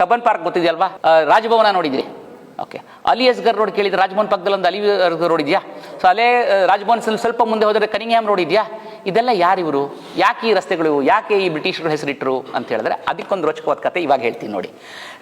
Cubbon park ಗೊತ್ತಿದೆಯಲ್ವಾ? ರಾಜಭವನ ನೋಡಿದ್ರಿ. Okay. Ali Asghar road ಕೇಳಿದ್ರೆ ರಾಜಭವನ್ ಪಕ್ಕದಲ್ಲಿ ಒಂದು ಅಲಿ ರೋಡ್ ಇದೆಯಾ? ಸೊ ಅಲ್ಲೇ ರಾಜಭವನ್ ಸ್ವಲ್ಪ- ಮುಂದೆ ಹೋದರೆ ಕನಿಂಗ್ಹ್ಯಾಮ್ ರೋಡ್ ಇದೆಯಾ? ಇದೆಲ್ಲ ಯಾರಿವರು ಯಾಕೆ ಈ ರಸ್ತೆಗಳು? ಯಾಕೆ ಈ ಬ್ರಿಟಿಷರು ಹೆಸರಿಟ್ಟರು ಅಂತ ಹೇಳಿದ್ರೆ ಅದಕ್ಕೊಂದು ರೋಚಕವಾದ ಕತೆ ಇವಾಗ ಹೇಳ್ತೀನಿ ನೋಡಿ.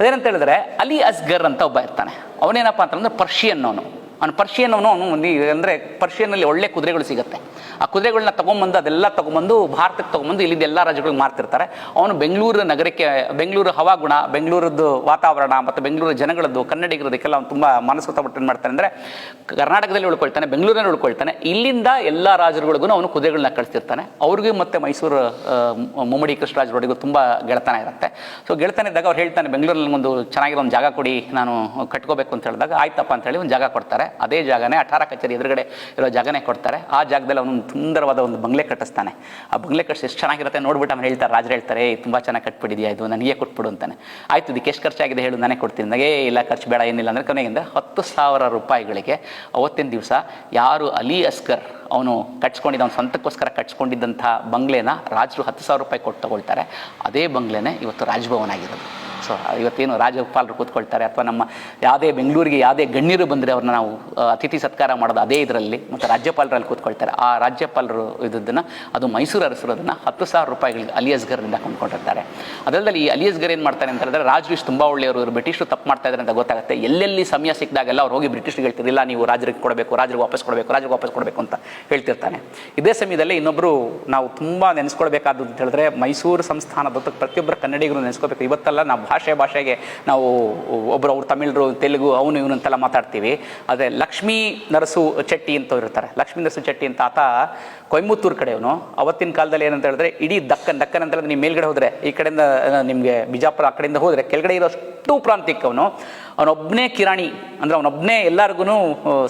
ಅದೇನಂತ ಹೇಳಿದ್ರೆ ಅಲಿ ಅಸ್ಗರ್ ಅಂತ ಒಬ್ಬ ಇರ್ತಾನೆ. ಅವನೇನಪ್ಪ ಅಂತಂದ್ರೆ ಪರ್ಷಿಯನ್ ಅವನು ಅವನು ಪರ್ಷಿಯನ್ ಅವನು ಅವನು ಒಂದು ಅಂದರೆ ಪರ್ಷಿಯನಲ್ಲಿ ಒಳ್ಳೆ ಕುದುರೆಗಳು ಸಿಗುತ್ತೆ. ಆ ಕುದುರೆಗಳನ್ನ ತೊಗೊಂಬಂದು, ಅದೆಲ್ಲ ತೊಗೊಂಬಂದು, ಭಾರತಕ್ಕೆ ತೊಗೊಂಬಂದು ಇಲ್ಲಿದ್ದ ಎಲ್ಲ ರಾಜ್ಯಗಳಿಗೆ ಮಾರ್ತಿರ್ತಾರೆ. ಅವನು ಬೆಂಗಳೂರು ನಗರಕ್ಕೆ, ಬೆಂಗಳೂರು ಹವಾಗುಣ, ಬೆಂಗಳೂರದ್ದು ವಾತಾವರಣ ಮತ್ತು ಬೆಂಗಳೂರು ಜನಗಳದ್ದು ಕನ್ನಡಿಗರದಕ್ಕೆಲ್ಲ ಅವನು ತುಂಬ ಮನಸ್ಸು ಏನು ಮಾಡ್ತಾನೆ. ಅಂದರೆ ಕರ್ನಾಟಕದಲ್ಲಿ ಉಳ್ಕೊಳ್ತಾನೆ, ಬೆಂಗಳೂರಿನಲ್ಲಿ ಉಳ್ಕೊಳ್ತಾನೆ. ಇಲ್ಲಿಂದ ಎಲ್ಲ ರಾಜರುಗಳಿಗೂ ಅವನು ಕುದುರೆಗಳನ್ನ ಕಳಿಸ್ತಿರ್ತಾನೆ. ಅವ್ರಿಗೂ ಮತ್ತು ಮೈಸೂರು ಮುಮ್ಮಡಿ ಕೃಷ್ಣರಾಜ ರೋಡಿಗೂ ತುಂಬ ಗೆಳತನ ಇರುತ್ತೆ. ಸೊ ಗೆಳತನ ಇದ್ದಾಗ ಅವ್ರು ಹೇಳ್ತಾನೆ, ಬೆಂಗಳೂರಲ್ಲಿ ಒಂದು ಚೆನ್ನಾಗಿರೋ ಒಂದು ಜಾಗ ಕೊಡಿ, ನಾನು ಕಟ್ಕೋಬೇಕು ಅಂತ ಹೇಳಿದಾಗ, ಆಯ್ತಪ್ಪ ಅಂತ ಹೇಳಿ ಒಂದು ಜಾಗ ಕೊಡ್ತಾರೆ. ಅದೇ ಜಾಗನೇ ಅಠಾರ ಕಚೇರಿ ಎದುರುಗಡೆ ಇರೋ ಜಾಗನೇ ಕೊಡ್ತಾರೆ. ಆ ಜಾಗದಲ್ಲಿ ಅವನು ಸುಂದರವಾದ ಒಂದು ಬಂಗ್ಲೆ ಕಟ್ಟಿಸ್ತಾನೆ. ಆ ಬಂಗ್ಲೆ ಕಟ್ಟಿಸಿ ಎಷ್ಟು ಚೆನ್ನಾಗಿರುತ್ತೆ ನೋಡ್ಬಿಟ್ಟು ಅವ್ನು ಹೇಳ್ತಾರೆ ರಾಜರು ಹೇಳ್ತಾರೆ "ಏ, ತುಂಬ ಚೆನ್ನಾಗಿ ಕಟ್ಬಿಟ್ಟಿದ್ಯಾ ಇದು? ನನಗೆ ಕೊಟ್ಬಿಡು ಅಂತಾನೆ. ಆಯ್ತು ಇದಕ್ಕೆ ಎಷ್ಟು ಖರ್ಚಾಗಿದೆ ಹೇಳು ನಾನೇ ಕೊಡ್ತೀನಿ. ನನಗೆ ಇಲ್ಲ ಖರ್ಚು ಬೇಡ ಏನಿಲ್ಲ. ಅಂದರೆ ಕೊನೆಯಿಂದ ಹತ್ತು ಸಾವಿರ ರೂಪಾಯಿಗಳಿಗೆ ಅವತ್ತಿನ ದಿವಸ ಯಾರು ಅಲಿ ಅಸ್ಕರ್ ಅವನು ಕಟ್ಸ್ಕೊಂಡಿದ್ದ ಅವನು ಸ್ವಂತಕ್ಕೋಸ್ಕರ ಕಟ್ಸ್ಕೊಂಡಿದ್ದಂಥ ಬಂಗ್ಲೆನ ರಾಜರು ಹತ್ತು ಸಾವಿರ ರೂಪಾಯಿ ಕೊಟ್ಟು ತಗೊಳ್ತಾರೆ. ಅದೇ ಬಂಗ್ಲೆನೇ ಇವತ್ತು ರಾಜಭವನ ಆಗಿರೋದು. ಸೊ, ಇವತ್ತೇನು ರಾಜ್ಯಪಾಲರು ಕೂತ್ಕೊಳ್ತಾರೆ ಅಥವಾ ನಮ್ಮ ಯಾವುದೇ ಬೆಂಗಳೂರಿಗೆ ಯಾವುದೇ ಗಣ್ಯರು ಬಂದರೆ ಅವ್ರನ್ನ ನಾವು ಅತಿಥಿ ಸತ್ಕಾರ ಮಾಡೋದು ಅದೇ ಇದರಲ್ಲಿ ಮತ್ತು ರಾಜ್ಯಪಾಲರಲ್ಲಿ ಕೂತ್ಕೊಳ್ತಾರೆ. ಆ ರಾಜ್ಯಪಾಲರು ಇದ್ದದ್ದನ್ನು, ಅದು ಮೈಸೂರು ಅರಸರೋದನ್ನು ಹತ್ತು ಸಾವಿರ ರೂಪಾಯಿಗಳಿಗೆ ಅಲಿಯಸ್ಗರ್ನಿಂದ ಕೊಂಡ್ಕೊಂಡಿರ್ತಾರೆ. ಅದರಲ್ಲಿ ಈ ಅಲಿಯಸ್ಗರ್ ಏನು ಮಾಡ್ತಾರೆ ಅಂತ ಹೇಳಿದ್ರೆ ರಾಜವೀಶ್ ತುಂಬ ಒಳ್ಳೆಯವರು, ಇವರು ಬ್ರಿಟಿಷರು ತಪ್ಪು ಮಾಡ್ತಾ ಇದ್ದಾರೆ ಅಂತ ಗೊತ್ತಾಗುತ್ತೆ. ಎಲ್ಲೆಲ್ಲಿ ಸಮಯ ಸಿಕ್ಕಿದಾಗೆಲ್ಲ ಅವ್ರು ಹೋಗಿ ಬ್ರಿಟಿಷ್ರಿಗೆ ಹೇಳ್ತಿರಲಿಲ್ಲ, ನೀವು ರಾಜರಿಗೆ ಕೊಡಬೇಕು, ರಾಜರಿಗೆ ವಾಪಸ್ ಕೊಡಬೇಕು, ರಾಜರಿಗೆ ವಾಪಸ್ ಕೊಡಬೇಕು ಅಂತ ಹೇಳ್ತಿರ್ತಾನೆ. ಇದೇ ಸಮಯದಲ್ಲಿ ಇನ್ನೊಬ್ಬರು ನಾವು ತುಂಬ ನೆನೆಸ್ಕೊಳ್ಬೇಕಾದ್ದು ಅಂತ ಹೇಳಿದ್ರೆ, ಮೈಸೂರು ಸಂಸ್ಥಾನದ ಪ್ರತಿಯೊಬ್ಬರ ಕನ್ನಡಿಗರು ನೆನೆಸ್ಕೋಬೇಕು ಇವತ್ತಲ್ಲ ನಾವು ಭಾಷೆ ಭಾಷೆಗೆ ನಾವು ಒಬ್ಬರು ಅವ್ರು ತಮಿಳರು, ತೆಲುಗು, ಅವನು ಇವನು ಅಂತೆಲ್ಲ ಮಾತಾಡ್ತೀವಿ. ಆದರೆ ಲಕ್ಷ್ಮೀ ನರಸು ಚೆಟ್ಟಿ ಅಂತ ಇರ್ತಾರೆ. ಲಕ್ಷ್ಮೀ ನರಸು ಚೆಟ್ಟಿ ಅಂತ ಆತ ಕಡೆಯವನು. ಅವತ್ತಿನ ಕಾಲದಲ್ಲಿ ಏನಂತ ಹೇಳಿದ್ರೆ ಇಡೀ ದಕ್ಕನ್ ದಕ್ಕನ್ ಅಂತ ಹೇಳಿದ್ರೆ ನೀವು ಮೇಲ್ಗಡೆ ಹೋದರೆ ಈ ಕಡೆಯಿಂದ ನಿಮಗೆ ಬಿಜಾಪುರ ಆ ಕಡೆಯಿಂದ ಹೋದರೆ ಕೆಳಗಡೆ ಇರೋಷ್ಟು ಪ್ರಾಂತ್ಯಕ್ಕೆ ಅವನು. ಅವನೊಬ್ಬನೇ ಕಿರಾಣಿ, ಅಂದರೆ ಅವನೊಬ್ಬನೇ ಎಲ್ಲರಿಗೂ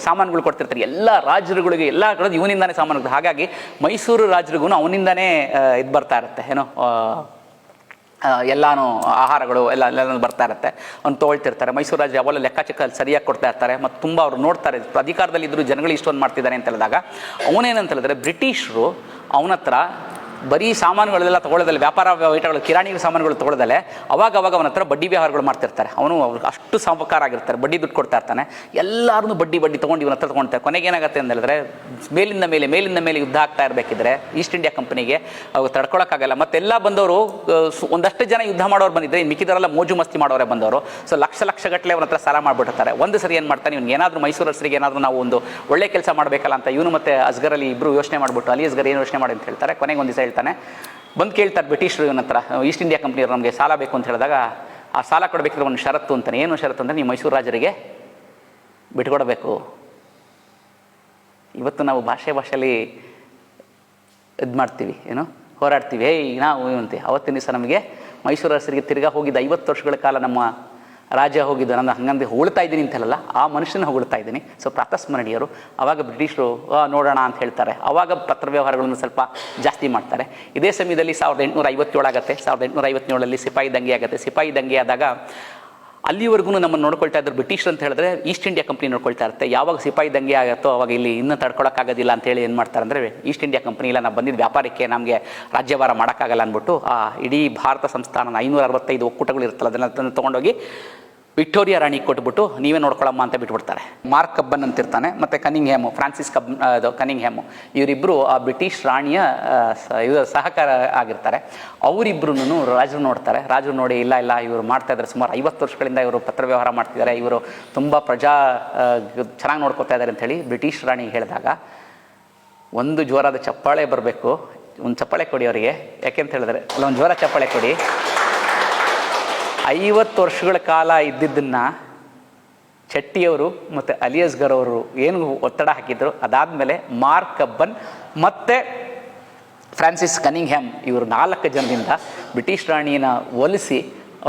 ಸಾಮಾನುಗಳು ಕೊಡ್ತಿರ್ತಾರೆ. ಎಲ್ಲ ರಾಜರುಗಳಿಗೆ, ಎಲ್ಲ ಕಡೆ ಇವನಿಂದಾನೇ ಸಾಮಾನುಗಳು. ಹಾಗಾಗಿ ಮೈಸೂರು ರಾಜರಿಗೂ ಅವನಿಂದಾನೇ ಇದು ಬರ್ತಾ ಇರುತ್ತೆ. ಏನೋ ಎಲ್ಲಾನು ಆಹಾರಗಳು ಎಲ್ಲ ಎಲ್ಲ ಬರ್ತಾ ಇರುತ್ತೆ. ಅವ್ನು ತೋಳ್ತಿರ್ತಾರೆ. ಮೈಸೂರು ರಾಜ ಅವೆಲ್ಲ ಲೆಕ್ಕಾಚಾರ ಸರಿಯಾಗಿ ಕೊಡ್ತಾ ಇರ್ತಾರೆ ಮತ್ತು ತುಂಬ ಅವರು ನೋಡ್ತಾರೆ. ಅಧಿಕಾರದಲ್ಲಿ ಇದ್ದರೂ ಜನಗಳು ಇಷ್ಟೊಂದು ಮಾಡ್ತಿದ್ದಾರೆ ಅಂತ ಹೇಳಿದಾಗ, ಅವನೇನಂತ ಹೇಳಿದ್ರೆ ಬ್ರಿಟಿಷರು ಅವನ ಹತ್ರ ಬರೀ ಸಾಮಾನುಗಳೆಲ್ಲ ತೊಗೊಳ್ಳೋದಲ್ಲ ವ್ಯಾಪಾರ ವೈಟಗಳು ಕಿರಾಣಿ ಸಾಮಾನುಗಳು ತೊಗೊಳ್ಳೋದಲ್ಲ ಅವಾಗ ಅವಾಗ ಅವನ ಹತ್ರ ಬಡ್ಡಿ ವ್ಯವಹಾರಗಳು ಮಾಡ್ತಿರ್ತಾರೆ. ಅವನು ಅವ್ರಿಗೆ ಅಷ್ಟು ಸಾಮಕಾರ ಆಗಿರ್ತಾರೆ, ಬಡ್ಡಿ ದುಡ್ಡು ಕೊಡ್ತಾ ಇರ್ತಾನೆ. ಎಲ್ಲರೂ ಬಡ್ಡಿ ಬಡ್ಡಿ ತೊಗೊಂಡು ಇವನ ಹತ್ರ ತೊಗೊಳ್ತಾರೆ ಕೊನೆಗೆ ಏನಾಗುತ್ತೆ ಅಂತ ಹೇಳಿದ್ರೆ ಮೇಲಿಂದ ಮೇಲೆ ಮೇಲಿಂದ ಮೇಲೆ ಯುದ್ಧ ಆಗ್ತಾ ಇರಬೇಕಿದ್ರೆ ಈಸ್ಟ್ ಇಂಡಿಯಾ ಕಂಪನಿಗೆ ಅವ್ರು ತಡ್ಕೊಳಕ್ಕಾಗಲ್ಲ. ಮತ್ತೆಲ್ಲ ಬಂದವರು ಒಂದಷ್ಟು ಜನ ಯುದ್ಧ ಮಾಡೋರು ಬಂದಿದ್ರೆ, ಮಿಕ್ಕಿದವರೆಲ್ಲ ಮೋಜು ಮಸ್ತಿ ಮಾಡೋರೆ ಬಂದವರು. ಸೊ, ಲಕ್ಷ ಲಕ್ಷ ಗಟ್ಟಲೆ ಅವನ ಹತ್ರ ಸಾಲ ಮಾಡಿಬಿಟ್ಟಿರ್ತಾರೆ. ಒಂದು ಸರಿ ಏನು ಮಾಡ್ತಾನೆ ಇವ್ನು ಏನಾದರೂ ಮೈಸೂರು ಹಸರಿಗೆ ಏನಾದರೂ ನಾವು ಒಂದು ಒಳ್ಳೆ ಕೆಲಸ ಮಾಡಬೇಕಲ್ಲ ಅಂತ ಇವನು ಮತ್ತೆ ಅಸ್ಗರಲ್ಲಿ ಇಬ್ಬರು ಯೋಚನೆ ಮಾಡಿಬಿಟ್ಟು ಅಲ್ಲಿ ಅಸ್ಗರ್ ಏನು ಯೋಚನೆ ಮಾಡಿ? ಅಂತ ಹೇಳ್ತಾರೆ. ಕೊನೆಗೆ ಒಂದು ಹೇಳ್ತಾನೆ ಬಂದು ಕೇಳ್ತಾರೆ ಬ್ರಿಟಿಷರು ಇವನ ಹತ್ರ ಈಸ್ಟ್ ಇಂಡಿಯಾ ಕಂಪ್ನಿಯವರು ನಮಗೆ ಸಾಲ ಬೇಕು ಅಂತ ಹೇಳಿದಾಗ, ಆ ಸಾಲ ಕೊಡಬೇಕಿದ್ರೆ ಒಂದು ಷರತ್ತು ಅಂತಾನೆ. ಏನು ಷರತ್ತು ಅಂದರೆ, ನೀವು ಮೈಸೂರು ರಾಜರಿಗೆ ಬಿಟ್ಕೊಡಬೇಕು. ಇವತ್ತು ನಾವು ಭಾಷೆ ಭಾಷೆಯಲ್ಲಿ ಇದು ಮಾಡ್ತೀವಿ, ಏನು, ಹೋರಾಡ್ತೀವಿ. ಏಯ್, ನಾವು ಇವಂತೆ. ಅವತ್ತಿನ ದಿವಸ ನಮಗೆ ಮೈಸೂರು ಅರಸರಿಗೆ ತಿರ್ಗಾ ಹೋಗಿದ್ದ ಐವತ್ತು ವರ್ಷಗಳ ಕಾಲ ನಮ್ಮ ರಾಜ್ಯ ಹೋಗಿದ್ದು ನನ್ನ ಹಂಗಂದು ಹೊಗಳ್ತಾ ಇದ್ದೀನಿ ಅಂತಲ್ಲ ಆ ಮನುಷ್ಯನ ಹೊಗಳ್ತಾ ಇದ್ದೀನಿ. ಸೊ ಪ್ರಾತಸ್ಮರಣೀಯರು ಆವಾಗ ಬ್ರಿಟಿಷರು "ಆ, ನೋಡೋಣ ಅಂತ ಹೇಳ್ತಾರೆ. ಆವಾಗ ಪತ್ರ ವ್ಯವಹಾರಗಳನ್ನು ಸ್ವಲ್ಪ ಜಾಸ್ತಿ ಮಾಡ್ತಾರೆ. ಇದೇ ಸಮಯದಲ್ಲಿ ಸಾವಿರದ ಎಂಟುನೂರ ಐವತ್ತೇಳು ಆಗುತ್ತೆ. ಸಾವಿರದ ಎಂಟುನೂರ ಐವತ್ತೇಳಲ್ಲಿ ಸಿಪಾಯಿ ದಂಗೆ ಆಗುತ್ತೆ. ಸಿಪಾಯಿ ದಂಗೆ ಆದಾಗ ಅಲ್ಲಿವರೆಗೂ ನಮ್ಮನ್ನು ನೋಡ್ಕೊಳ್ತಾ ಇದ್ರು ಬ್ರಿಟಿಷರು ಅಂತ ಹೇಳಿದ್ರೆ ಈಸ್ಟ್ ಇಂಡಿಯಾ ಕಂಪ್ನಿ ನೋಡ್ಕೊಳ್ತಾ ಇರುತ್ತೆ. ಯಾವಾಗ ಸಿಪಾಯಿ ದಂಗೆ ಆಗುತ್ತೋ ಅವಾಗ ಇಲ್ಲಿ ಇನ್ನೂ ತಡ್ಕೊಳಕ್ಕಾಗೋದಿಲ್ಲ ಅಂತ ಹೇಳಿ ಏನು ಮಾಡ್ತಾರೆ ಅಂದರೆ ಈಸ್ಟ್ ಇಂಡಿಯಾ ಕಂಪ್ನಿ ಇಲ್ಲ, ನಾವು ಬಂದಿದ್ದು ವ್ಯಾಪಾರಕ್ಕೆ ನಮಗೆ ರಾಜ್ಯಭಾರ ಮಾಡೋಕ್ಕಾಗಲ್ಲ ಅಂದ್ಬಿಟ್ಟು, ಆ ಇಡೀ ಭಾರತ ಸಂಸ್ಥಾನ ಐನೂರ ಅರವತ್ತೈದು ಒಕ್ಕೂಟಗಳು ಇರ್ತಲ್ಲ ಅದನ್ನು ಅದನ್ನು ತೊಗೊಂಡೋಗಿ ವಿಕ್ಟೋರಿಯಾ ರಾಣಿ ಕೊಟ್ಬಿಟ್ಟು ನೀವೇ ನೋಡ್ಕೊಳ್ಳಮ್ಮ ಅಂತ ಬಿಟ್ಬಿಡ್ತಾರೆ. ಮಾರ್ಕ್ ಕಬ್ಬನ್ ಅಂತಿರ್ತಾನೆ, ಮತ್ತು ಕನಿಂಗ್ ಹ್ಯಾಮು ಫ್ರಾನ್ಸಿಸ್ ಕಬ್ ಅದು ಕನಿಂಗ್ ಹ್ಯಾಮು ಇವರಿಬ್ಬರು ಆ ಬ್ರಿಟಿಷ್ ರಾಣಿಯ ಇದು ಸಹಕಾರ ಆಗಿರ್ತಾರೆ. ಅವರಿಬ್ರು ರಾಜರು ನೋಡ್ತಾರೆ. ರಾಜರು ನೋಡಿ, ಇಲ್ಲ ಇಲ್ಲ, ಇವರು ಮಾಡ್ತಾ ಇದ್ದಾರೆ ಸುಮಾರು ಐವತ್ತು ವರ್ಷಗಳಿಂದ ಇವರು ಪತ್ರ ವ್ಯವಹಾರ ಮಾಡ್ತಿದ್ದಾರೆ, ಇವರು ತುಂಬ ಪ್ರಜಾ ಚೆನ್ನಾಗಿ ನೋಡ್ಕೊತಾ ಇದ್ದಾರೆ ಅಂತೇಳಿ ಬ್ರಿಟಿಷ್ ರಾಣಿ ಹೇಳಿದಾಗ, ಒಂದು ಜೋರಾದ ಚಪ್ಪಾಳೆ ಬರಬೇಕು, ಒಂದು ಚಪ್ಪಾಳೆ ಕೊಡಿ ಅವರಿಗೆ. ಯಾಕೆಂತ ಹೇಳಿದ್ರೆ, ಅಲ್ಲ, ಒಂದು ಜೋರ ಚಪ್ಪಾಳೆ ಕೊಡಿ. ಐವತ್ತು ವರ್ಷಗಳ ಕಾಲ ಇದ್ದಿದ್ದನ್ನ ಚಟ್ಟಿಯವರು ಮತ್ತು ಅಲಿಯಸ್ಗರ್ ಅವರು ಏನು ಒತ್ತಡ ಹಾಕಿದ್ರು, ಅದಾದಮೇಲೆ ಮಾರ್ಕ್ ಕಬ್ಬನ್ ಮತ್ತು ಫ್ರಾನ್ಸಿಸ್ ಕನಿಂಗ್ಹ್ಯಾಮ್ ಇವರು ನಾಲ್ಕು ಜನದಿಂದ ಬ್ರಿಟಿಷ್ ರಾಣಿಯನ್ನು ಒಲಿಸಿ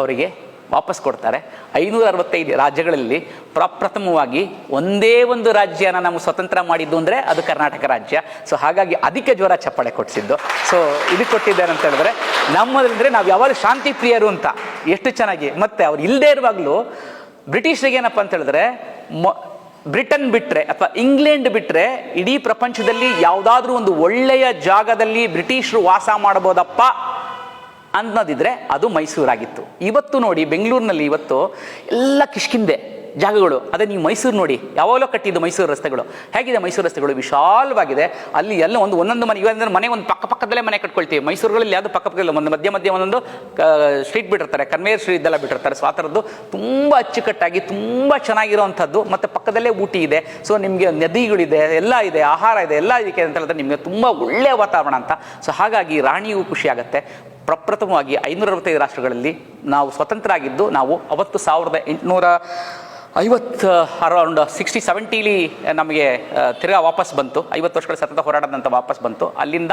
ಅವರಿಗೆ ವಾಪಸ್ ಕೊಡ್ತಾರೆ. ಐನೂರ ಅರವತ್ತೈದು ರಾಜ್ಯಗಳಲ್ಲಿ ಪ್ರಪ್ರಥಮವಾಗಿ ಒಂದೇ ಒಂದು ರಾಜ್ಯನ ನಾವು ಸ್ವತಂತ್ರ ಮಾಡಿದ್ದು ಅಂದರೆ ಅದು ಕರ್ನಾಟಕ ರಾಜ್ಯ. ಸೊ ಹಾಗಾಗಿ ಅದಕ್ಕೆ ಜ್ವರ ಚಪ್ಪಾಳೆ ಕೊಡಿಸಿದ್ದು. ಸೊ ಇದು ಕೊಟ್ಟಿದ್ದಾರೆ ಅಂತ ಹೇಳಿದ್ರೆ ನಮ್ಮದಂದರೆ ನಾವು ಯಾವಾಗ ಶಾಂತಿ ಪ್ರಿಯರು ಅಂತ. ಎಷ್ಟು ಚೆನ್ನಾಗಿ. ಮತ್ತೆ ಅವ್ರು ಇಲ್ಲದೇ ಇರುವಾಗಲೂ ಬ್ರಿಟಿಷರಿಗೆ ಏನಪ್ಪ ಅಂತ ಹೇಳಿದ್ರೆ, ಮ, ಬ್ರಿಟನ್ ಬಿಟ್ಟರೆ ಅಥವಾ ಇಂಗ್ಲೆಂಡ್ ಬಿಟ್ಟರೆ ಇಡೀ ಪ್ರಪಂಚದಲ್ಲಿ ಯಾವುದಾದ್ರೂ ಒಂದು ಒಳ್ಳೆಯ ಜಾಗದಲ್ಲಿ ಬ್ರಿಟಿಷರು ವಾಸ ಮಾಡ್ಬೋದಪ್ಪ ಅನ್ನೋದಿದ್ರೆ ಅದು ಮೈಸೂರಾಗಿತ್ತು. ಇವತ್ತು ನೋಡಿ ಬೆಂಗಳೂರಿನಲ್ಲಿ ಇವತ್ತು ಎಲ್ಲ ಕಿಷ್ಕಿಂದೆ ಜಾಗಗಳು. ಅದೇ ನೀವು ಮೈಸೂರು ನೋಡಿ, ಯಾವಾಗಲೋ ಕಟ್ಟಿದ್ದು ಮೈಸೂರು ರಸ್ತೆಗಳು. ಹೇಗಿದೆ ಮೈಸೂರು ರಸ್ತೆಗಳು? ವಿಶಾಲವಾಗಿದೆ. ಅಲ್ಲಿ ಎಲ್ಲ ಒಂದು ಒಂದೊಂದು ಮನೆ, ಇವಾಗ ಮನೆ ಒಂದು ಪಕ್ಕ ಪಕ್ಕದಲ್ಲೇ ಮನೆ ಕಟ್ಕೊಳ್ತೀವಿ. ಮೈಸೂರುಗಳಲ್ಲಿ ಯಾವುದು ಪಕ್ಕ ಪಕ್ಕದಲ್ಲಿ ಒಂದು ಮಧ್ಯ ಮಧ್ಯ ಒಂದೊಂದು ಸ್ಟ್ರೀಟ್ ಬಿಟ್ಟಿರ್ತಾರೆ. ಕನ್ವೇರ್ ಸ್ಟ್ರೀಟ್ ಇದೆಲ್ಲ ಬಿಟ್ಟಿರ್ತಾರೆ. ಸೊ ಆ ಥರದ್ದು ತುಂಬ ಅಚ್ಚುಕಟ್ಟಾಗಿ ತುಂಬ ಚೆನ್ನಾಗಿರುವಂಥದ್ದು. ಮತ್ತು ಪಕ್ಕದಲ್ಲೇ ಊಟಿ ಇದೆ. ಸೊ ನಿಮಗೆ ನದಿಗಳಿದೆ, ಎಲ್ಲ ಇದೆ, ಆಹಾರ ಇದೆ, ಎಲ್ಲ ಇದಕ್ಕೆ ಅಂತ ಹೇಳಿದ್ರೆ ನಿಮಗೆ ತುಂಬ ಒಳ್ಳೆಯ ವಾತಾವರಣ ಅಂತ. ಸೊ ಹಾಗಾಗಿ ರಾಣಿಗೂ ಖುಷಿ ಆಗುತ್ತೆ. ಪ್ರಪ್ರಥಮವಾಗಿ ಐನೂರ ಅರವತ್ತೈದು ರಾಷ್ಟ್ರಗಳಲ್ಲಿ ನಾವು ಸ್ವತಂತ್ರ ಆಗಿದ್ದು ನಾವು ಅವತ್ತು ಸಾವಿರದ ಎಂಟುನೂರ ಐವತ್ತು ಅರೌಂಡ್ ಸಿಕ್ಸ್ಟಿ ಸೆವೆಂಟೀಲಿ ನಮಗೆ ತಿರ್ಗಾ ವಾಪಸ್ ಬಂತು. ಐವತ್ತು ವರ್ಷಗಳ ಸತತ ಹೋರಾಟದ ನಂತರ ವಾಪಸ್ ಬಂತು. ಅಲ್ಲಿಂದ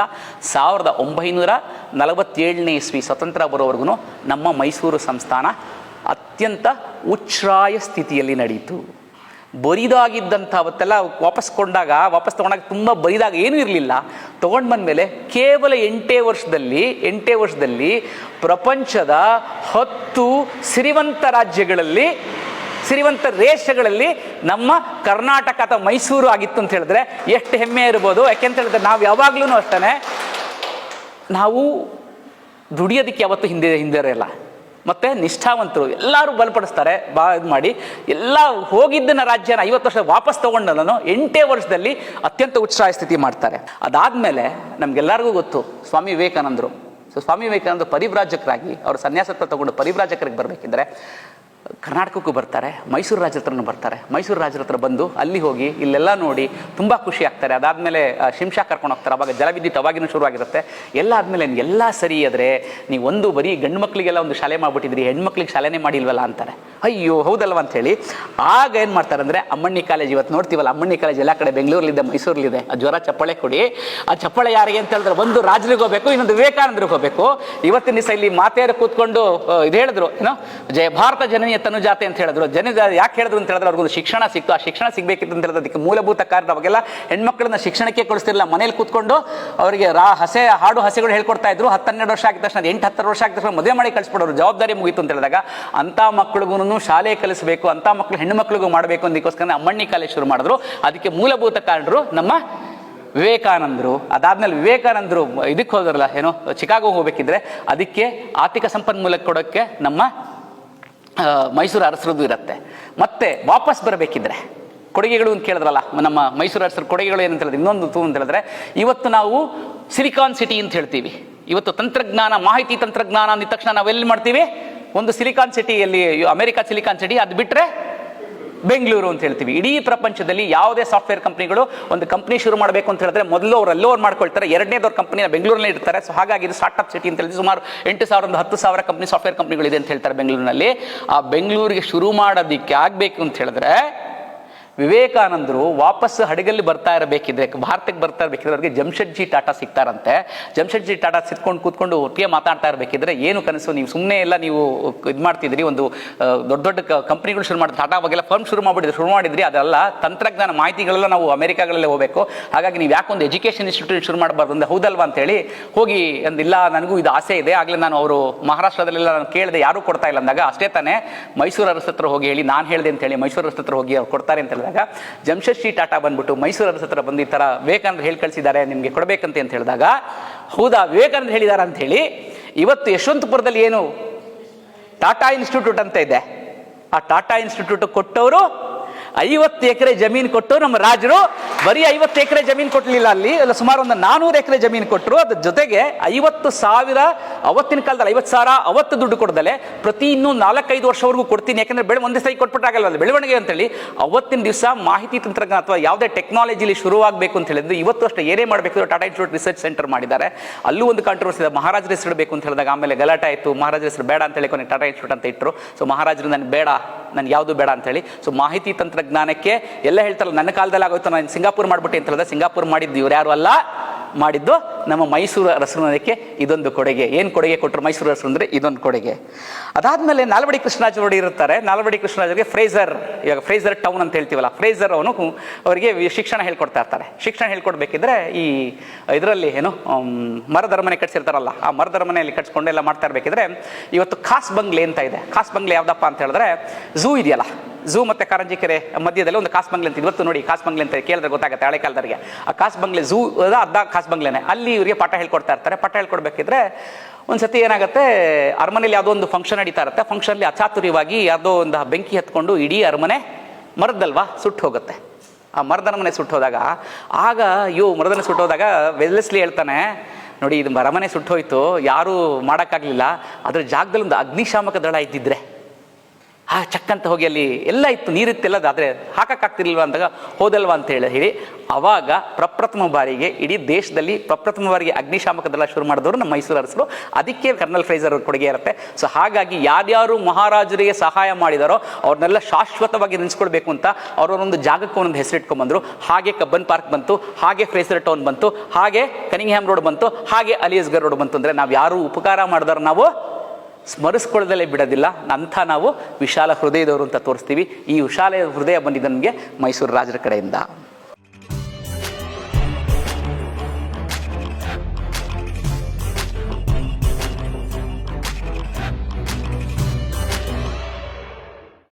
ಸಾವಿರದ ಒಂಬೈನೂರ ನಲವತ್ತೇಳನೇ ಇಸ್ವಿ ಸ್ವತಂತ್ರ ಬರೋವರೆಗೂ ನಮ್ಮ ಮೈಸೂರು ಸಂಸ್ಥಾನ ಅತ್ಯಂತ ಉಚ್ಛ್ರಾಯ ಸ್ಥಿತಿಯಲ್ಲಿ ನಡೆಯಿತು ಬರಿದಾಗಿದ್ದಂಥ ಅವತ್ತೆಲ್ಲ ವಾಪಸ್ ಕೊಂಡಾಗ, ವಾಪಸ್ ತೊಗೊಂಡಾಗ ತುಂಬ ಬರಿದಾಗ ಏನೂ ಇರಲಿಲ್ಲ. ತೊಗೊಂಡು ಬಂದಮೇಲೆ ಕೇವಲ ಎಂಟೇ ವರ್ಷದಲ್ಲಿ ಎಂಟೇ ವರ್ಷದಲ್ಲಿ ಪ್ರಪಂಚದ ಹತ್ತು ಸಿರಿವಂತ ರಾಜ್ಯಗಳಲ್ಲಿ ಸಿರಿವಂತ ರೇಷಗಳಲ್ಲಿ ನಮ್ಮ ಕರ್ನಾಟಕ ಅಥವಾ ಮೈಸೂರು ಆಗಿತ್ತು ಅಂತ ಹೇಳಿದ್ರೆ ಎಷ್ಟು ಹೆಮ್ಮೆ ಇರ್ಬೋದು. ಯಾಕೆಂತ ಹೇಳಿದ್ರೆ ನಾವು ಯಾವಾಗ್ಲೂ ಅಷ್ಟೇ ನಾವು ದುಡಿಯೋದಕ್ಕೆ ಯಾವತ್ತೂ ಹಿಂದೆ ಹಿಂದೆ ಇರಲ್ಲ. ಮತ್ತು ನಿಷ್ಠಾವಂತರು ಎಲ್ಲರೂ ಬಲಪಡಿಸ್ತಾರೆ, ಬಾ ಇದು ಮಾಡಿ. ಎಲ್ಲ ಹೋಗಿದ್ದನ್ನ ರಾಜ್ಯನ ಐವತ್ತು ವರ್ಷ ವಾಪಸ್ ತೊಗೊಂಡಲ್ಲನು ಎಂಟೇ ವರ್ಷದಲ್ಲಿ ಅತ್ಯಂತ ಉತ್ಸಾಹ ಸ್ಥಿತಿ ಮಾಡ್ತಾರೆ. ಅದಾದಮೇಲೆ ನಮಗೆಲ್ಲರಿಗೂ ಗೊತ್ತು, ಸ್ವಾಮಿ ವಿವೇಕಾನಂದರು. ಸೊ ಸ್ವಾಮಿ ವಿವೇಕಾನಂದರು ಪರಿವ್ರಾಜಕರಾಗಿ, ಅವರು ಸನ್ಯಾಸತ್ವ ತಗೊಂಡು ಪರಿವ್ರಾಜಕರಿಗೆ ಬರಬೇಕಿದ್ರೆ ಕರ್ನಾಟಕಕ್ಕೂ ಬರ್ತಾರೆ, ಮೈಸೂರು ರಾಜರ ಹತ್ರನೂ ಬರ್ತಾರೆ. ಮೈಸೂರು ರಾಜರ ಹತ್ರ ಬಂದು ಅಲ್ಲಿ ಹೋಗಿ ಇಲ್ಲೆಲ್ಲ ನೋಡಿ ತುಂಬ ಖುಷಿ ಆಗ್ತಾರೆ. ಅದಾದಮೇಲೆ ಶಿಂಷಾ ಕರ್ಕೊಂಡು ಹೋಗ್ತಾರೆ. ಅವಾಗ ಜಲವಿದ್ಯುತ್ ಅವಾಗಿನೂ ಶುರುವಾಗಿರುತ್ತೆ. ಎಲ್ಲ ಆದಮೇಲೆ ಎಲ್ಲ ಸರಿ ಆದರೆ ನೀವು ಒಂದು ಬರೀ ಗಂಡು ಮಕ್ಕಳಿಗೆಲ್ಲ ಒಂದು ಶಾಲೆ ಮಾಡಿಬಿಟ್ಟಿದ್ರಿ, ಹೆಣ್ಮಕ್ಳಿಗೆ ಶಾಲೆನೇ ಮಾಡಿಲ್ವಲ್ಲ ಅಂತಾರೆ. ಅಯ್ಯೋ, ಹೌದಲ್ವ ಅಂತೇಳಿ ಆಗ ಏನು ಮಾಡ್ತಾರೆ ಅಂದರೆ, ಅಮ್ಮಣ್ಣಿ ಕಾಲೇಜ್ ಇವತ್ತು ನೋಡ್ತೀವಲ್ಲ, ಅಮ್ಮಣ್ಣಿ ಕಾಲೇಜ್ ಎಲ್ಲ ಕಡೆ ಬೆಂಗಳೂರಲ್ಲಿದೆ, ಮೈಸೂರಲ್ಲಿದೆ. ಆ ಜ್ವರ ಚಪ್ಪಳೆ ಕೊಡಿ. ಆ ಚಪ್ಪಳೆ ಯಾರಿಗೆ ಅಂತ ಹೇಳಿದ್ರೆ ಒಂದು ರಾಜರಿಗೆ ಹೋಗಬೇಕು, ಇನ್ನೊಂದು ವಿವೇಕಾನಂದರಿಗೆ ಹೋಗಬೇಕು. ಇವತ್ತಿನ ದಿವಸ ಇಲ್ಲಿ ಮಾತೆಯರು ಕೂತ್ಕೊಂಡು ಇದು ಹೇಳಿದ್ರು, ಏನೋ, ಜಯ ಭಾರತ ಜನನೀಯ ತನುಜಾತೆ ಅಂತ ಹೇಳಿದ್ರು. ಜನ ಯಾಕೆ ಹೇಳಿದ್ರು ಅಂತ ಹೇಳಿದ್ರೆ ಅವ್ರಿಗೊಂದು ಶಿಕ್ಷಣ ಸಿಕ್ತು. ಆ ಶಿಕ್ಷಣ ಸಿಗಬೇಕಿತ್ತು ಅಂತ ಹೇಳಿದ್ರೆ ಅದಕ್ಕೆ ಮೂಲಭೂತ ಕಾರಣ ಅವಾಗೆಲ್ಲ ಹೆಣ್ಮಕ್ಳನ್ನ ಶಿಕ್ಷಣಕ್ಕೆ ಕಳಿಸ್ತಿರಲಿಲ್ಲ. ಮನೇಲಿ ಕೂತ್ಕೊಂಡು ಅವರಿಗೆ ರಾ ಹಸೆ, ಹಾಡು ಹಸೆಗಳು ಹೇಳ್ಕೊಡ್ತಾ ಇದ್ರು. ಹನ್ನೆರಡು ವರ್ಷ ಆಗಿದ ತಕ್ಷಣ, ಎಂಟು ಹತ್ತರ ವರ್ಷ ಆಗಿದ ತಕ್ಷಣ ಮದುವೆ ಮಾಡಿ ಕಳಿಸ್ಬಿಡೋರು. ಜವಾಬ್ದಾರಿ ಮುಗಿತು ಅಂತ ಹೇಳಿದಾಗ ಅಂಥ ಮಕ್ಕಳಿಗೂ ಶಾಲೆ ಕಲಿಸಬೇಕು, ಅಂಥ ಮಕ್ಕಳು ಹೆಣ್ಣು ಮಕ್ಕಳಿಗೂ ಮಾಡಬೇಕು ಅಂದಕ್ಕೋಸ್ಕರ ಅಮ್ಮಣ್ಣಿ ಕಾಲೇಜ್ ಶುರು ಮಾಡಿದ್ರು. ಅದಕ್ಕೆ ಮೂಲಭೂತ ಕಾರಣರು ನಮ್ಮ ವಿವೇಕಾನಂದರು. ಅದಾದ್ಮೇಲೆ ವಿವೇಕಾನಂದರು ಇದಕ್ಕೆ ಹೋದ್ರಲ್ಲ, ಏನೋ ಚಿಕಾಗೋ ಹೋಗ್ಬೇಕಿದ್ರೆ, ಅದಕ್ಕೆ ಆರ್ಥಿಕ ಸಂಪನ್ಮೂಲ ಕೊಡೋಕ್ಕೆ ನಮ್ಮ ಮೈಸೂರು ಅರಸರದ್ದು ಇರುತ್ತೆ. ಮತ್ತೆ ವಾಪಸ್ ಬರಬೇಕಿದ್ರೆ, ಕೊಡುಗೆಗಳು ಅಂತ ಕೇಳಿದ್ರಲ್ಲ, ನಮ್ಮ ಮೈಸೂರು ಅರಸರ ಕೊಡುಗೆಗಳು ಏನಂತ ಹೇಳಿದ್ರೆ, ಇನ್ನೊಂದು ತು ಅಂತ ಹೇಳಿದ್ರೆ, ಇವತ್ತು ನಾವು ಸಿಲಿಕಾನ್ ಸಿಟಿ ಅಂತ ಹೇಳ್ತೀವಿ. ಇವತ್ತು ತಂತ್ರಜ್ಞಾನ, ಮಾಹಿತಿ ತಂತ್ರಜ್ಞಾನ ಅಂದಿದ ತಕ್ಷಣ ನಾವೆಲ್ಲಿ ಮಾಡ್ತೀವಿ? ಒಂದು ಸಿಲಿಕಾನ್ ಸಿಟಿಯಲ್ಲಿ, ಅಮೆರಿಕ ಸಿಲಿಕಾನ್ ಸಿಟಿ, ಅದು ಬಿಟ್ಟರೆ ಬೆಂಗಳೂರು ಅಂತ ಹೇಳ್ತೀವಿ. ಇಡೀ ಪ್ರಪಂಚದಲ್ಲಿ ಯಾವುದೇ ಸಾಫ್ಟ್ವೇರ್ ಕಂಪ್ನಿಗಳು ಒಂದು ಕಂಪ್ನಿ ಶುರು ಮಾಡಬೇಕು ಅಂತ ಹೇಳಿದ್ರೆ ಮೊದಲು ಅವರು ಅವ್ರು ಮಾಡ್ಕೊಳ್ತಾರೆ. ಎರಡನೇದವ್ರ ಕಂಪ್ನಿನ ಬೆಂಗಳೂರಲ್ಲಿ ಇರ್ತಾರೆ ಸೊ ಹಾಗಾಗಿ ಇದು ಸ್ಟಾರ್ಟ್ಅಪ್ ಸಿಟಿ ಅಂತ ಹೇಳಿ ಸುಮಾರು ಎಂಟು ಸಾವಿರದ ಹತ್ತು ಸಾವಿರ ಕಂಪ್ನಿ ಸಾಫ್ಟ್ವೇರ್ ಕಂಪ್ನಿಗಳಿದೆ ಅಂತ ಹೇಳ್ತಾರೆ ಬೆಂಗಳೂರಿನಲ್ಲಿ. ಆ ಬೆಂಗಳೂರಿಗೆ ಶುರು ಮಾಡೋದಕ್ಕೆ ಆಗಬೇಕು ಅಂತ ಹೇಳಿದ್ರೆ ವಿವೇಕಾನಂದರು ವಾಪಸ್ ಹಡಗಲ್ಲಿ ಬರ್ತಾ ಇರಬೇಕಿದ್ರೆ, ಭಾರತಕ್ಕೆ ಬರ್ತಾ ಇರಬೇಕಿದ್ರೆ ಅವ್ರಿಗೆ ಜಮ್ಶೆಡ್ಜಿ ಟಾಟಾ ಸಿಗ್ತಾರಂತೆ. ಜಮ್ಶೆಡ್ಜಿ ಟಾಟಾ ಸಿತ್ಕೊಂಡು ಕೂತ್ಕೊಂಡು ಒಟ್ಟಿಗೆ ಮಾತಾಡ್ತಾ ಇರಬೇಕಿದ್ರೆ ಏನು ಕನಸು? ನೀವು ಸುಮ್ಮನೆ ಎಲ್ಲ ನೀವು ಇದು ಮಾಡ್ತಿದ್ರಿ ಒಂದು ದೊಡ್ಡ ದೊಡ್ಡ ಕಂಪ್ನಿಗಳು ಶುರು ಮಾಡಿದ್ರು. ಟಾಟಾ ಅವಾಗೆಲ್ಲ ಫರ್ಮ್ ಶುರು ಮಾಡಿದ್ರಿ ಶುರು ಮಾಡಿದ್ರಿ, ಅದೆಲ್ಲ, ತಂತ್ರಜ್ಞಾನ ಮಾಹಿತಿಗಳೆಲ್ಲ ನಾವು ಅಮೆರಿಕಾಗಳಲ್ಲೇ ಹೋಗಬೇಕು. ಹಾಗಾಗಿ ನೀವು ಯಾಕೊಂದು ಎಜುಕೇಷನ್ ಇನ್ಸ್ಟಿಟ್ಯೂಟ್ ಶುರು ಮಾಡಬಾರ್ದು ಅಂದ್ರೆ ಹೌದಲ್ವಾ ಅಂತೇಳಿ ಹೋಗಿ ಅಂದಿಲ್ಲ, ನನಗೂ ಇದು ಆಸೆ ಇದೆ. ಆಗಲೇ ನಾನು ಅವರು ಮಹಾರಾಷ್ಟ್ರದಲ್ಲೆಲ್ಲ ನಾನು ಕೇಳಿದೆ, ಯಾರೂ ಕೊಡ್ತಾ ಇಲ್ಲ ಅಂದಾಗ ಅಷ್ಟೇ ತಾನೇ ಮೈಸೂರು ಅರಸತ್ರ ಹೋಗಿ ಹೇಳಿ, ನಾನು ಹೇಳಿದೆ ಅಂತ ಹೇಳಿ ಮೈಸೂರು ಅರಸತ್ರ ಹೋಗಿ ಅವ್ರು ಕೊಡ್ತಾರೆ ಅಂತ ಜಮ್ಶೆಡ್ಜಿ ಟಾಟಾ ಬಂದ್ಬಿಟ್ಟು ಮೈಸೂರು ಹತ್ರ ಬಂದು ಈ ಥರ ವಿವೇಕಾನಂದ ಹೇಳಿ ಕಳಿಸಿದ್ದಾರೆ, ನಿಮಗೆ ಕೊಡಬೇಕಂತೆ ಅಂತ ಹೇಳಿದಾಗ, ಹೌದಾ ವಿವೇಕಾನಂದ ಹೇಳಿದಾರ ಅಂತ ಹೇಳಿ, ಇವತ್ತು ಯಶವಂತಪುರದಲ್ಲಿ ಏನು ಟಾಟಾ ಇನ್ಸ್ಟಿಟ್ಯೂಟ್ ಅಂತ ಇದೆ. ಆ ಟಾಟಾ ಇನ್ಸ್ಟಿಟ್ಯೂಟ್ ಕೊಟ್ಟವರು ಐವತ್ತು ಎಕರೆ ಜಮೀನು ಕೊಟ್ಟು ನಮ್ಮ ರಾಜರು ಬರೀ ಐವತ್ತು ಎಕರೆ ಜಮೀನು ಕೊಟ್ಟಲಿಲ್ಲ ಅಲ್ಲಿ, ಅಲ್ಲ ಸುಮಾರು ಒಂದು ನಾನೂರು ಎಕರೆ ಜಮೀನು ಕೊಟ್ಟರು ಅದ್ರ ಜೊತೆಗೆ ಐವತ್ತು ಸಾವಿರ ಅವತ್ತಿನ ಕಾಲದಲ್ಲಿ, ಐವತ್ತು ಸಾವಿರ ಅವತ್ತು ದುಡ್ಡು ಕೊಡ್ದಲೆ, ಪ್ರತಿ ಇನ್ನೂ ನಾಲ್ಕೈದು ವರ್ಷವರೆಗೂ ಕೊಡ್ತೀನಿ. ಯಾಕಂದ್ರೆ ಬೆಳೆ ಒಂದೇ ಸೈ ಕೊಟ್ಬಿಟ್ಟಾಗಲ್ಲ ಬೆಳವಣಿಗೆ ಅಂತೇಳಿ ಅವತ್ತಿನ ದಿವಸ ಮಾಹಿತಿ ತಂತ್ರಜ್ಞಾನ ಅಥವಾ ಯಾವುದೇ ಟೆಕ್ನಾಲಜಿಲಿ ಶುರುವಾಗಬೇಕು ಅಂತ ಹೇಳಿದ್ರೆ ಇವತ್ತು ಅಷ್ಟೇ ಏನೇ ಮಾಡಬೇಕು ಟಾಟಾ ಇನ್ಸ್ಟಿಟ್ಯೂಟ್ ರಿಸರ್ಚ್ ಸೆಂಟರ್ ಮಾಡಿದ್ದಾರೆ. ಅಲ್ಲೂ ಒಂದು ಕಾಂಟ್ರವರ್ಸಿ ಇದೆ, ಮಹಾರಾಜರ ಹೆಸರು ಬೇಕು ಅಂತ ಹೇಳಿದಾಗ ಆಮೇಲೆ ಗಲಾಟೆ ಆಯಿತು. ಮಹಾರಾಜರ ಹೆಸರು ಬೇಡ ಅಂತ ಹೇಳಿ ಕೊನೆ ಟಾಟಾ ಇನ್ಸ್ಟಿಟ್ಯೂಟ್ ಅಂತ ಇಟ್ಟರು ಸೊ ಮಹಾರಾಜರು, ನನಗೆ ಬೇಡ, ನನಗೆ ಯಾವುದು ಬೇಡ ಅಂತ ಹೇಳಿ. ಸೊ ಮಾಹಿತಿ ತಂತ್ರಜ್ಞಾನಕ್ಕೆ ಎಲ್ಲ ಹೇಳ್ತಾರಲ್ಲ, ನನ್ನ ಕಾಲದಲ್ಲಿ ಆಗೋಯ್ತು, ನಾನು ಸಿಂಗಾಪುರ್ ಮಾಡ್ಬಿಟ್ಟೆ ಅಂತ ಹೇಳಿದ್ರೆ ಸಿಂಗಾಪುರ್ ಮಾಡಿದ್ದು ಇವ್ರು ಯಾರು ಅಲ್ಲ, ಮಾಡಿದ್ದು ನಮ್ಮ ಮೈಸೂರು ಅರಸರಕ್ಕೆ ಇದೊಂದು ಕೊಡುಗೆ. ಏನು ಕೊಡುಗೆ ಕೊಟ್ಟರು ಮೈಸೂರು ಅರಸರು ಅಂದರೆ ಇದೊಂದು ಕೊಡುಗೆ. ಅದಾದಮೇಲೆ ನಾಲ್ವಡಿ ಕೃಷ್ಣರಾಜ ನೋಡಿ ಇರ್ತಾರೆ ನಾಲ್ವಡಿ ಕೃಷ್ಣರಾಜರಿಗೆ ಫ್ರೇಜರ್ ಇವಾಗ ಫ್ರೇಜರ್ ಟೌನ್ ಅಂತ ಹೇಳ್ತೀವಲ್ಲ ಫ್ರೇಜರ್ ಅವನು ಅವರಿಗೆ ಶಿಕ್ಷಣ ಹೇಳ್ಕೊಡ್ತಾ ಇರ್ತಾರೆ. ಶಿಕ್ಷಣ ಹೇಳ್ಕೊಡ್ಬೇಕಿದ್ರೆ ಈ ಇದರಲ್ಲಿ ಏನು ಮರದ ಅರಮನೆ ಕಟ್ಸಿರ್ತಾರಲ್ಲ, ಆ ಮರದ ಅರಮನೆಯಲ್ಲಿ ಕಟ್ಸ್ಕೊಂಡು ಎಲ್ಲ ಮಾಡ್ತಾ ಇರಬೇಕಿದ್ರೆ ಇವತ್ತು ಖಾಸ್ ಬಂಗ್ಲೆ ಅಂತ ಇದೆ. ಖಾಸ್ ಬಂಗ್ಲೆ ಯಾವ್ದಪ್ಪ ಅಂತ ಹೇಳಿದ್ರೆ ಝೂ ಇದೆಯಲ್ಲ. ಝೂ ಮತ್ತು ಕಾರಂಜಿ ಕೆರೆ ಮಧ್ಯದಲ್ಲಿ ಒಂದು ಕಾಸ್ ಬಂಗ್ಲೆ ಅಂತ ಇವತ್ತು ನೋಡಿ ಕಾಸ್ ಬಂಗ್ಲೆ ಅಂತ ಕೇಳಿದ್ರೆ ಗೊತ್ತಾಗುತ್ತೆ ಹಳೆ ಕಾಲದವರಿಗೆ. ಆ ಕಾಸ್ ಬಂಗ್ಲೆ ಝೂ ಅರ್ಧ ಕಾಸ್ ಬಂಗ್ಲೆನೇ ಅಲ್ಲಿ ಇವರಿಗೆ ಪಾಠ ಹೇಳ್ಕೊಡ್ತಾ ಇರ್ತಾರೆ. ಪಾಠ ಹೇಳ್ಕೊಡ್ಬೇಕಿದ್ರೆ ಒಂದು ಸತಿ ಏನಾಗುತ್ತೆ ಅರಮನೆಯಲ್ಲಿ ಯಾವುದೋ ಒಂದು ಫಂಕ್ಷನ್ ನಡೀತಾ ಇರುತ್ತೆ. ಫಂಕ್ಷನಲ್ಲಿ ಅಚಾತುರ್ಯವಾಗಿ ಯಾವುದೋ ಒಂದು ಬೆಂಕಿ ಹತ್ಕೊಂಡು ಇಡೀ ಅರಮನೆ ಮರದಲ್ವಾ ಸುಟ್ಟು ಹೋಗುತ್ತೆ. ಆ ಮರದನ ಮನೆ ಸುಟ್ಟೋದಾಗ ಆಗ ಅಯ್ಯೋ ಮರದನ ಸುಟ್ಟೋದಾಗ ವೆಲ್ಲೆಸ್ಲಿ ಹೇಳ್ತಾನೆ, ನೋಡಿ ಇದು ಅರಮನೆ ಸುಟ್ಟೋಯ್ತು ಯಾರೂ ಮಾಡೋಕ್ಕಾಗಲಿಲ್ಲ. ಅದ್ರ ಜಾಗದಲ್ಲಿ ಒಂದು ಅಗ್ನಿಶಾಮಕ ದಳ ಇದ್ದಿದ್ರೆ ಆ ಚಕ್ಕಂತ ಹೋಗಿ ಅಲ್ಲಿ ಎಲ್ಲ ಇತ್ತು ನೀರಿತ್ತೆಲ್ಲ ಆದರೆ ಹಾಕಕ್ಕಾಗ್ತಿರ್ಲಿಲ್ವ ಅಂದಾಗ ಹೋದಲ್ವಾ ಅಂತ ಹೇಳಿ ಹೇಳಿ. ಅವಾಗ ಪ್ರಪ್ರಥಮ ಬಾರಿಗೆ, ಇಡೀ ದೇಶದಲ್ಲಿ ಪ್ರಪ್ರಥಮ ಬಾರಿಗೆ ಅಗ್ನಿಶಾಮಕ ದಳ ಶುರು ಮಾಡಿದವರು ನಮ್ಮ ಮೈಸೂರು ಅರಸರು. ಅದಕ್ಕೆ ಕರ್ನಲ್ ಫ್ರೈಸರ್ ಅವ್ರ ಕೊಡುಗೆ ಇರುತ್ತೆ. ಸೊ ಹಾಗಾಗಿ ಯಾರ್ಯಾರು ಮಹಾರಾಜರಿಗೆ ಸಹಾಯ ಮಾಡಿದಾರೋ ಅವ್ರನ್ನೆಲ್ಲ ಶಾಶ್ವತವಾಗಿ ನೆನೆಸ್ಕೊಳ್ಬೇಕು ಅಂತ ಅವರೊಂದು ಜಾಗಕ್ಕೆ ಒಂದೊಂದು ಹೆಸರಿಟ್ಕೊಂಡ್ಬಂದರು. ಹಾಗೆ ಕಬ್ಬನ್ ಪಾರ್ಕ್ ಬಂತು, ಹಾಗೆ ಫ್ರೇಸರ್ ಟೌನ್ ಬಂತು, ಹಾಗೆ ಕನಿಂಗ್ಹ್ಯಾಮ್ ರೋಡ್ ಬಂತು, ಹಾಗೆ ಅಲಿಯಸ್ಗರ್ ರೋಡ್ ಬಂತು. ಅಂದರೆ ನಾವು ಯಾರು ಉಪಕಾರ ಮಾಡಿದಾರೋ ನಾವು ಸ್ಮರಿಸ್ಕೊಳ್ಳದಲ್ಲೇ ಬಿಡೋದಿಲ್ಲ. ಅಂಥ ನಾವು ವಿಶಾಲ ಹೃದಯದವರು ಅಂತ ತೋರಿಸ್ತೀವಿ. ಈ ವಿಶಾಲ ಹೃದಯ ಬಂದಿದ್ದು ನಮಗೆ ಮೈಸೂರು ರಾಜರ ಕಡೆಯಿಂದ.